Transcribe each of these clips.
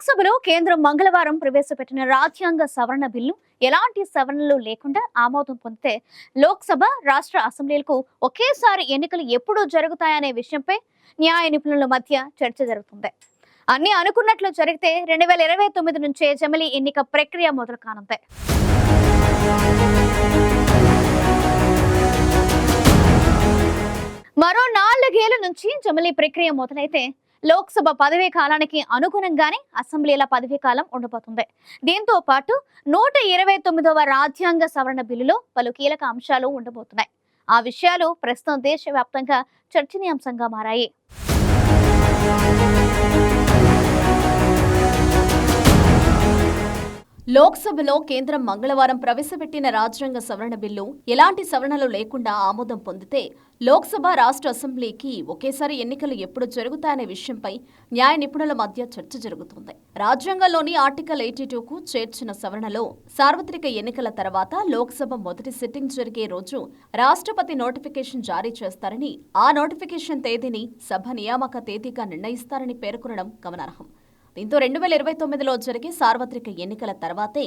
లోక్సభలో కేంద్రం మంగళవారం ప్రవేశపెట్టిన రాజ్యాంగ సవరణ బిల్లు ఎలాంటి సవరణలు లేకుండా ఆమోదం పొందితే లోక్సభ రాష్ట్ర అసెంబ్లీలకు ఒకేసారి ఎన్నికలు ఎప్పుడు జరుగుతాయనే విషయంపై న్యాయ నిపుణుల మధ్య చర్చ జరుగుతుంది. అన్ని అనుకున్నట్లు జరిగితే రెండు వేల ఇరవై తొమ్మిది నుంచే జమిలి ఎన్నిక ప్రక్రియ మొదలు కానుంది. మరో నాలుగేళ్ళ నుంచి జమిలీ ప్రక్రియ మొదలైతే లోక్సభ పదవీ కాలానికి అనుగుణంగానే అసెంబ్లీల పదవీ కాలం ఉండబోతుంది. దీంతో పాటు నూట ఇరవై తొమ్మిదవ రాజ్యాంగ సవరణ బిల్లులో పలు కీలక అంశాలు ఉండబోతున్నాయి. ఆ విషయాలు ప్రస్తుతం దేశవ్యాప్తంగా చర్చనీయాంశంగా మారాయి. లోక్సభలో కేంద్రం మంగళవారం ప్రవేశపెట్టిన రాజ్యాంగ సవరణ బిల్లు ఎలాంటి సవరణలు లేకుండా ఆమోదం పొందితే లోక్సభ రాష్ట్ర అసెంబ్లీకి ఒకేసారి ఎన్నికలు ఎప్పుడు జరుగుతాయనే విషయంపై న్యాయ నిపుణుల మధ్య చర్చ జరుగుతుంది. రాజ్యాంగంలోని ఆర్టికల్ ఎయిటీ టూకు చేర్చిన సవరణలో సార్వత్రిక ఎన్నికల తర్వాత లోక్సభ మొదటి సిట్టింగ్ జరిగే రోజు రాష్ట్రపతి నోటిఫికేషన్ జారీ చేస్తారని ఆ నోటిఫికేషన్ తేదీని సభ నియామక తేదీగా నిర్ణయిస్తారని పేర్కొనడం గమనార్హం. దీంతో రెండు వేల ఇరవై తొమ్మిదిలో జరిగే సార్వత్రిక ఎన్నికల తర్వాతే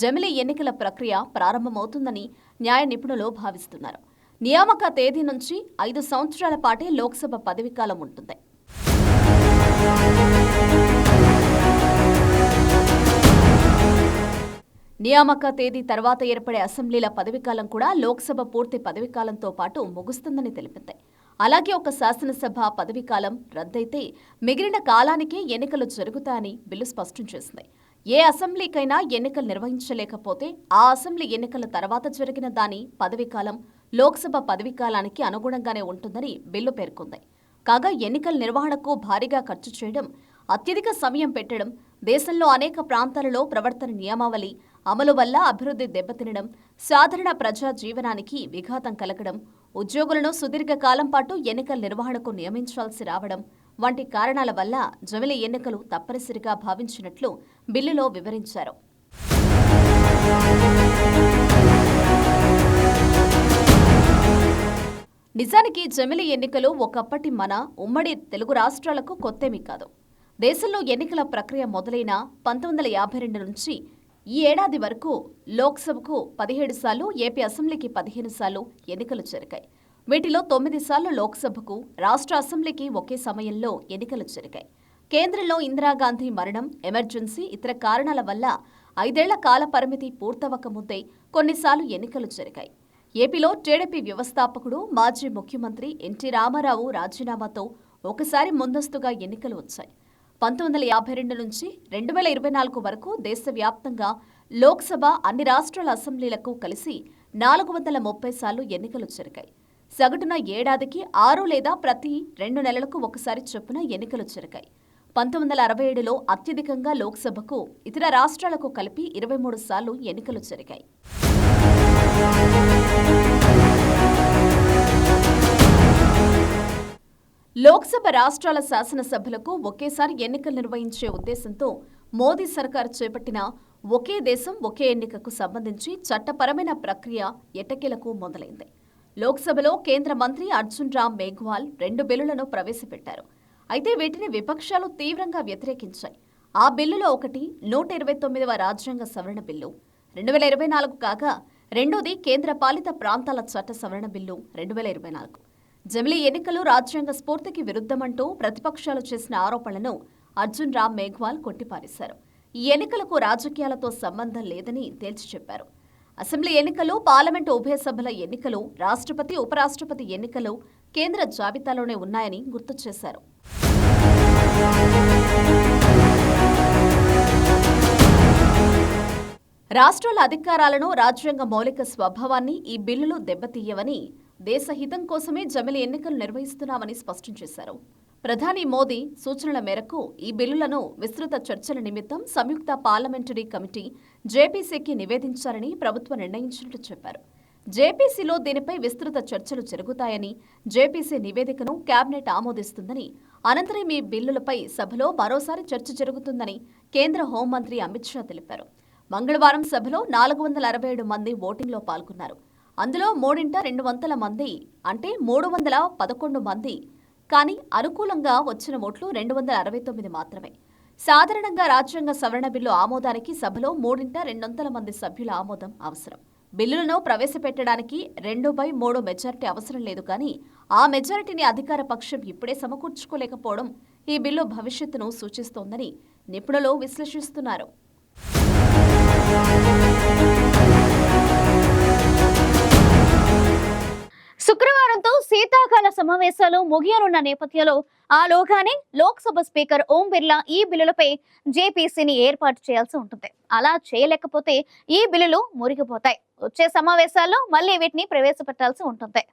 జమిలీ ఎన్నికల ప్రక్రియ ప్రారంభమవుతుందని న్యాయ నిపుణులు భావిస్తున్నారు. నియామక తేదీ నుంచి ఐదు సంవత్సరాల పాటే లోక్సభ పదవీకాలం ఉంటుంది. నియామక తేదీ తర్వాత ఏర్పడే అసెంబ్లీల పదవీకాలం కూడా లోక్సభ పూర్తి పదవీకాలంతో పాటు ముగుస్తుందని తెలిపింది. అలాగే ఒక శాసనసభ పదవీకాలం రద్దయితే మిగిలిన కాలానికే ఎన్నికలు జరుగుతాయని బిల్లు స్పష్టం చేసింది. ఏ అసెంబ్లీకైనా ఎన్నికలు నిర్వహించలేకపోతే ఆ అసెంబ్లీ ఎన్నికల తర్వాత జరిగిన దాని పదవీకాలం లోక్సభ పదవీకాలానికి అనుగుణంగానే ఉంటుందని బిల్లు పేర్కొంది. కాగా ఎన్నికల నిర్వహణకు భారీగా ఖర్చు చేయడం అత్యధిక సమయం పెట్టడం దేశంలో అనేక ప్రాంతాలలో ప్రవర్తన నియమావళి అమలు వల్ల అభివృద్ధి దెబ్బతినడం సాధారణ ప్రజా జీవనానికి విఘాతం కలగడం ఉద్యోగులను సుదీర్ఘ కాలం పాటు ఎన్నికల నిర్వహణకు నియమించాల్సి రావడం వంటి కారణాల వల్ల జమిలి ఎన్నికలు తప్పనిసరిగా భావించినట్లు బిల్లులో వివరించారు. నిజానికి జమిలి ఎన్నికలు ఒకప్పటి మన ఉమ్మడి తెలుగు రాష్ట్రాలకు కొత్తేమీ కాదు. దేశంలో ఎన్నికల ప్రక్రియ మొదలైన పంతొమ్మిది వందల యాభై రెండు నుంచి ఈ ఏడాది వరకు లోక్సభకు పదిహేడు సార్లు ఏపీ అసెంబ్లీకి పదిహేను సార్లు ఎన్నికలు జరిగాయి. వీటిలో తొమ్మిది సార్లు లోక్సభకు రాష్ట్ర అసెంబ్లీకి ఒకే సమయంలో ఎన్నికలు జరిగాయి. కేంద్రంలో ఇందిరాగాంధీ మరణం ఎమర్జెన్సీ ఇతర కారణాల వల్ల ఐదేళ్ళ కాల పరిమితి పూర్తవక ముందే కొన్నిసార్లు ఎన్నికలు జరిగాయి. ఏపీలో టీడీపీ వ్యవస్థాపకుడు మాజీ ముఖ్యమంత్రి ఎన్టీ రామారావు రాజీనామాతో ఒకసారి ముందస్తుగా ఎన్నికలు వచ్చాయి. పంతొమ్మిది వందల యాభై రెండు నుంచి రెండు వేల ఇరవై నాలుగు వరకు దేశవ్యాప్తంగా లోక్సభ అన్ని రాష్ట్రాల అసెంబ్లీలకు కలిసి నాలుగు వందల ముప్పై సార్లు ఎన్నికలు జరిగాయి. సగటున ఏడాదికి ఆరు లేదా ప్రతి రెండు నెలలకు ఒకసారి చొప్పున ఎన్నికలు జరిగాయి. పంతొమ్మిది వందల అరవై ఏడులో అత్యధికంగా లోక్సభకు ఇతర రాష్ట్రాలకు కలిపి ఇరవై మూడు సార్లు ఎన్నికలు జరిగాయి. లోక్సభ రాష్ట్రాల శాసనసభలకు ఒకేసారి ఎన్నికలు నిర్వహించే ఉద్దేశంతో మోదీ సర్కార్ చేపట్టిన ఒకే దేశం ఒకే ఎన్నికకు సంబంధించి చట్టపరమైన ప్రక్రియ ఎటకెలకు మొదలైంది. లోక్సభలో కేంద్ర మంత్రి అర్జున్ రామ్ మేఘ్వాల్ రెండు బిల్లులను ప్రవేశపెట్టారు. అయితే వీటిని విపక్షాలు తీవ్రంగా వ్యతిరేకించాయి. ఆ బిల్లులో ఒకటి నూట ఇరవై తొమ్మిదవ రాజ్యాంగ సవరణ బిల్లు రెండు వేల ఇరవై నాలుగు కాగా రెండోది కేంద్ర పాలిత ప్రాంతాల చట్ట సవరణ బిల్లు రెండు వేల ఇరవై నాలుగు. జమిలీ ఎన్నికలు రాజ్యాంగ స్ఫూర్తికి విరుద్ధమంటూ ప్రతిపక్షాలు చేసిన ఆరోపణలను అర్జున్ రామ్ మేఘ్వాల్ కొట్టిపారేశారు. ఈ ఎన్నికలకు రాజకీయాలతో సంబంధం లేదని తేల్చి చెప్పారు. అసెంబ్లీ ఎన్నికలు పార్లమెంటు ఉభయ సభల ఎన్నికలు రాష్ట్రపతి ఉపరాష్ట్రపతి ఎన్నికలు కేంద్ర జాబితాలోనే ఉన్నాయని గుర్తు చేశారు. రాష్ట్రాల అధికారాలను రాజ్యాంగ మౌలిక స్వభావాన్ని ఈ బిల్లులు దెబ్బతీయవని దేశహితం కోసమే జమిలి ఎన్నికలు నిర్వహిస్తున్నామని స్పష్టం చేశారు. ప్రధాని మోదీ సూచనల మేరకు ఈ బిల్లులను విస్తృత చర్చల నిమిత్తం సంయుక్త పార్లమెంటరీ కమిటీ జేపీసీకి నివేదించాలని ప్రభుత్వం నిర్ణయించినట్లు చెప్పారు. జేపీసీలో దీనిపై విస్తృత చర్చలు జరుగుతాయని జేపీసీ నివేదికను కేబినెట్ ఆమోదిస్తుందని అనంతరం ఈ బిల్లులపై సభలో మరోసారి చర్చ జరుగుతుందని కేంద్ర హోంమంత్రి అమిత్ షా తెలిపారు. మంగళవారం సభలో నాలుగు వందల అరవై ఏడు మంది ఓటింగ్లో పాల్గొన్నారు. అందులో మూడింట రెండు వందల మంది అంటే మూడు వందల పదకొండు మంది. కానీ అనుకూలంగా వచ్చిన ఓట్లు రెండు వందల అరవై తొమ్మిది మాత్రమే. సాధారణంగా రాజ్యాంగ సవరణ బిల్లు ఆమోదానికి సభలో మూడింట రెండొందల మంది సభ్యుల ఆమోదం అవసరం. బిల్లులను ప్రవేశపెట్టడానికి రెండు బై మూడు మెజారిటీ అవసరం లేదు కానీ ఆ మెజారిటీని అధికార పక్షం ఇప్పుడే సమకూర్చుకోలేకపోవడం ఈ బిల్లు భవిష్యత్తును సూచిస్తోందని నిపుణులు విశ్లేషిస్తున్నారు. శీతాకాల సమావేశాలు ముగియనున్న నేపథ్యంలో ఆ లోగానే లోక్సభ స్పీకర్ ఓం బిర్లా ఈ బిల్లులపై జేపీసీని ఏర్పాటు చేయాల్సి ఉంటుంది. అలా చేయలేకపోతే ఈ బిల్లులు మురిగిపోతాయి. వచ్చే సమావేశాల్లో మళ్ళీ వీటిని ప్రవేశపెట్టాల్సి ఉంటుంది.